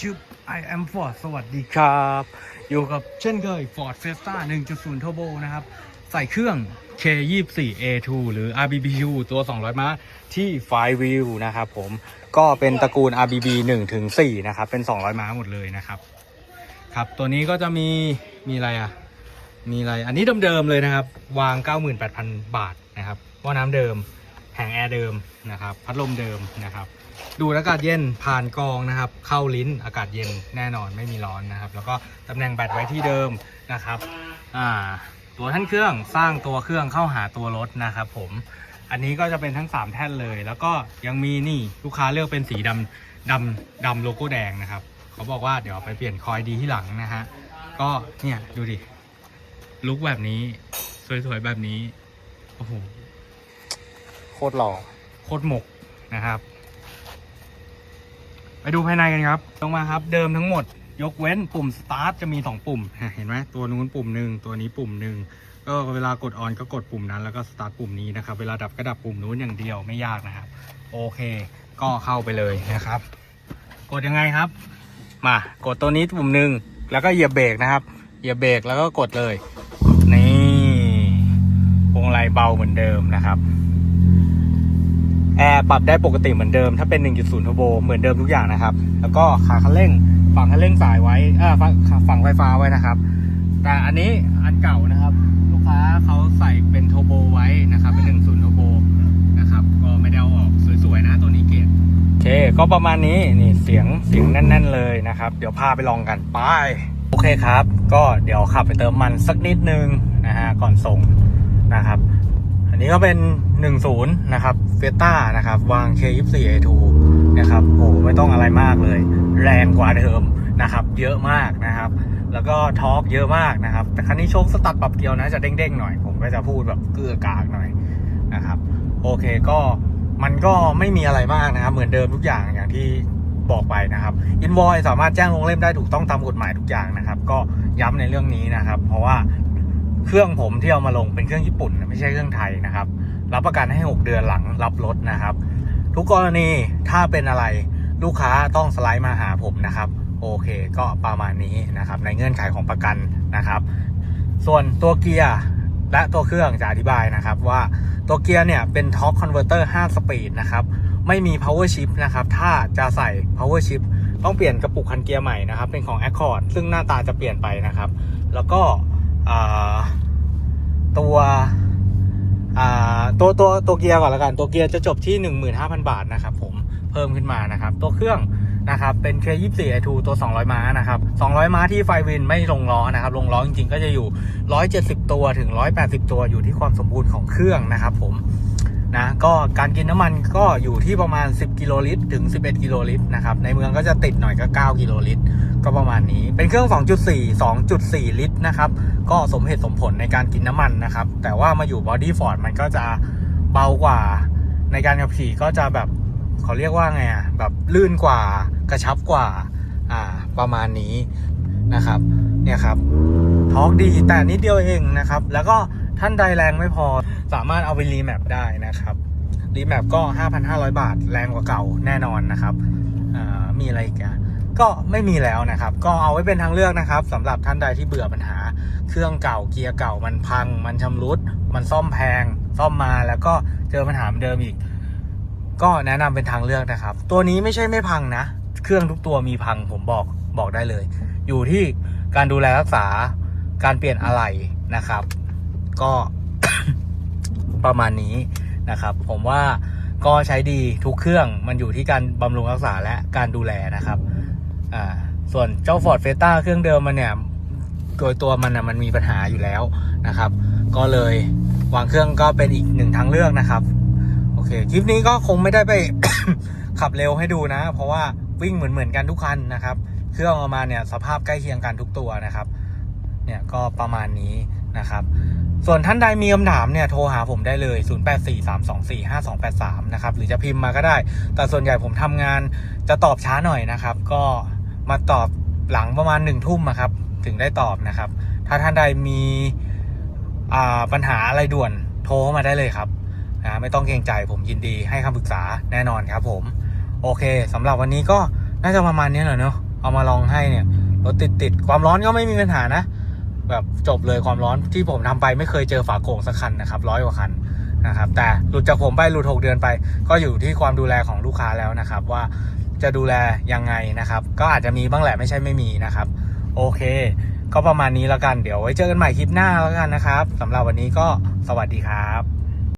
ชื่อ I am Ford สวัสดีครับ อยู่กับเช่นเคย Ford Fiesta 1.0 Turbo นะครับ ใส่เครื่อง K24A2 หรือ RBBU ตัว 200 ม้าที่ 5 Wheel นะครับผม ก็เป็นตระกูล RBB 1-4 นะครับ เป็น 200 ม้าหมดเลยนะครับ ครับ ตัวนี้ก็จะมี มีอะไรอะ มีอะไร อันนี้เดิมๆเลยนะครับ วาง 98,000 บาทนะครับหม้อน้ำเดิม ผงแอร์เดิมนะครับ พัดลมเดิมนะครับ ดูดอากาศเย็นผ่านกรองนะครับ เข้าลิ้นอากาศเย็นแน่นอนไม่มีร้อนนะครับ แล้วก็ตำแหน่งแบตไว้ที่เดิมนะครับอ่าตัวท่านเครื่องสร้างตัวเครื่องเข้าหาตัวรถนะครับ ผมอันนี้ก็จะเป็นทั้ง 3 แท่นเลย แล้วก็ยังมีนี่ลูกค้าเลือกเป็นสีดำดำดำโลโก้แดงนะครับ เขาบอกว่าเดี๋ยวไปเปลี่ยนคอยดีที่หลังนะฮะก็เนี่ยดูดิลุกแบบนี้ สวยๆแบบนี้โอ้โห โคตรหล่อโคตรหมกนะครับ ไปดูภายในกันครับลงมาครับ เดิมทั้งหมด ยกเว้นปุ่ม start จะมี 2 ปุ่ม เห็นไหมตัวนู้นปุ่มหนึ่งตัวนี้ปุ่มหนึ่งก็เวลากด on ก็กดปุ่มนั้นแล้วก็ start ปุ่มนี้นะครับ เวลาดับก็ดับปุ่มนู้นอย่างเดียวไม่ยากนะครับ โอเค ก็เข้าไปเลยนะครับ กดยังไงครับ มากดตัวนี้ปุ่มหนึ่งแล้วก็เหยียบเบรกนะครับเหยียบเบรกแล้วก็กดเลย นี่พวงมาลัยเบาเหมือนเดิมนะครับ แอร์ปรับได้ปกติเหมือนเดิม ถ้าเป็น 1.0 t u r b o เหมือนเดิมทุกอย่างนะครับ แล้วก็ขาคันเร่งฝั่งคันเร่งสายไว้เออฝั่งฝั่งไฟฟ้าไว้นะครับ แต่อันนี้อันเก่านะครับ ลูกค้าเขาใส่เป็นทโบไว้นะครับ เป็น 1.0 t u r b o นะครับ ก็ไม่ได้เอาออกสวยๆนะตัวนี้เกรดโอเค ก็ประมาณนี้นี่เสียงเสียงแน่น ๆ เลยนะครับ เดี๋ยวพาไปลองกันไปโอเคครับ ก็เดี๋ยวขับไปเติมมันสักนิดนึงนะฮะก่อนส่งนะครับ นนี้ก็เป็น 10 นะครับเฟต้านะครับ วาง K24A2 นะครับโอ้ไม่ต้องอะไรมากเลย แรงกว่าเดิมนะครับ เยอะมากนะครับ แล้วก็ทอร์กเยอะมากนะครับ แต่คันนี้โชคสตัดปรับเกียวนะจะเด้งๆหน่อย ผมก็จะพูดแบบเกลือกากหน่อยนะครับ โอเคก็มันก็ไม่มีอะไรมากนะครับ เหมือนเดิมทุกอย่างอย่างที่บอกไปนะครับอินวอยสามารถแจ้งลงเล่มได้ถูกต้องตามกฎหมายทุกอย่างนะครับ ก็ย้ำในเรื่องนี้นะครับ เพราะว่า เครื่องผมที่เอามาลงเป็นเครื่องญี่ปุ่นไม่ใช่เครื่องไทยนะครับ รับประกันให้ 6 เดือนหลังรับรถนะครับ ทุกกรณีถ้าเป็นอะไรลูกค้าต้องสไลด์มาหาผมนะครับ โอเคก็ประมาณนี้นะครับ ในเงื่อนไขของประกันนะครับ ส่วนตัวเกียร์และตัวเครื่องจะอธิบายนะครับว่าตัวเกียร์เนี่ยเป็น Torque Converter 5 Speed นะครับ ไม่มี Power Shift นะครับ ถ้าจะใส่ Power Shift ต้องเปลี่ยนกระปุกคันเกียร์ใหม่นะครับ เป็นของ Accord ซึ่งหน้าตาจะเปลี่ยนไปนะครับ แล้วก็ ตัวตัวตัวตัวเกียร์ก่อนละกัน ตัวเกียร์จะจบที่ 15,000 บาทนะครับผมเพิ่มขึ้นมานะครับ ตัวเครื่องนะครับเป็น K24i2 ตัว 200 ม้านะครับ200 ม้าที่ไฟวินไม่ลงล้อนะครับ ลงล้อจริงๆ ก็จะอยู่ 170 ตัวถึง 180 ตัวอยู่ที่ความสมบูรณ์ของเครื่องนะครับผม นะก็การกินน้ำมันก็อยู่ที่ประมาณ 10 กิโลลิตร ถึง 11 กิโลลิตรนะครับ ในเมืองก็จะติดหน่อยก็ 9 กิโลลิตร ก็ประมาณนี้ เป็นเครื่อง 2.4 2.4 ลิตรนะครับ ก็สมเหตุสมผลในการกินน้ำมันนะครับ แต่ว่ามาอยู่บอดี้ฟอร์ดมันก็จะเบากว่า ในการขับขี่ก็จะแบบเขาเรียกว่าไงอะ แบบลื่นกว่ากระชับกว่า อ่า ประมาณนี้นะครับ เนี่ยครับ ทอกดีแต่นิดเดียวเองนะครับ แล้วก็ ท่านใดแรงไม่พอสามารถเอาไปรีแมปได้นะครับรีแมปก็ 5,500 บาทแรงกว่าเก่าแน่นอนนะครับมีอะไรอีกอะก็ไม่มีแล้วนะครับ ก็เอาไว้เป็นทางเลือกนะครับสำหรับท่านใดที่เบื่อปัญหา เครื่องเก่าเกียร์เก่ามันพัง มันชำรุด มันซ่อมแพง ซ่อมมาแล้วก็เจอปัญหาเหมือนเดิมอีก ก็แนะนำเป็นทางเลือกนะครับ ตัวนี้ไม่ใช่ไม่พังนะ เครื่องทุกตัวมีพังผมบอกบอกได้เลย อยู่ที่การดูแลรักษาการเปลี่ยนอะไหล่นะครับ ก็ประมาณนี้นะครับ ผมว่าก็ใช้ดีทุกเครื่องมันอยู่ที่การบำรุงรักษาและการดูแลนะครับอ่าส่วนเจ้า Ford f e t a เครื่องเดิมมันเนี่ยโดยตัวมันนะมันมีปัญหาอยู่แล้วนะครับ ก็เลยวางเครื่องก็เป็นอีกหนึ่งทางเลือกนะครับ โอเค คลิปนี้ก็คงไม่ได้ไป ขับเร็วให้ดูนะ เพราะว่าวิ่งเหมือนเหมือนๆกันทุกคันนะครับ เครื่องออกมาเนี่ยสภาพใกล้เคียงกันทุกตัวนะครับ เนี่ยก็ประมาณนี้ นะครับ ส่วนท่านใดมีคำถามเนี่ยโทรหาผมได้เลย 0843245283 นะครับ หรือจะพิมพ์มาก็ได้ แต่ส่วนใหญ่ผมทำงานจะตอบช้าหน่อยนะครับ ก็มาตอบหลังประมาณหนึ่งทุ่มครับ ถึงได้ตอบนะครับ ถ้าท่านใดมีปัญหาอะไรด่วนโทรเข้ามาได้เลยครับนะไม่ต้องเกรงใจผมยินดีให้คำปรึกษาแน่นอนครับผม โอเคสำหรับวันนี้ก็น่าจะประมาณนี้แหละเนาะเอามาลองให้เนี่ยรถติดติดความร้อนก็ไม่มีปัญหานะ แบบจบเลยความร้อนที่ผมทำไปไม่เคยเจอฝาโก่งสักคันนะครับร้อยกว่าคันนะครับแต่หลุดจากผมไปหลุดหกเดือนไป ก็อยู่ที่ความดูแลของลูกค้าแล้วนะครับ ว่าจะดูแลยังไงนะครับ ก็อาจจะมีบ้างแหละไม่ใช่ไม่มีนะครับ โอเค ก็ประมาณนี้แล้วกันเดี๋ยวไว้เจอกันใหม่คลิปหน้าแล้วกันนะครับสำหรับวันนี้ก็สวัสดีครับ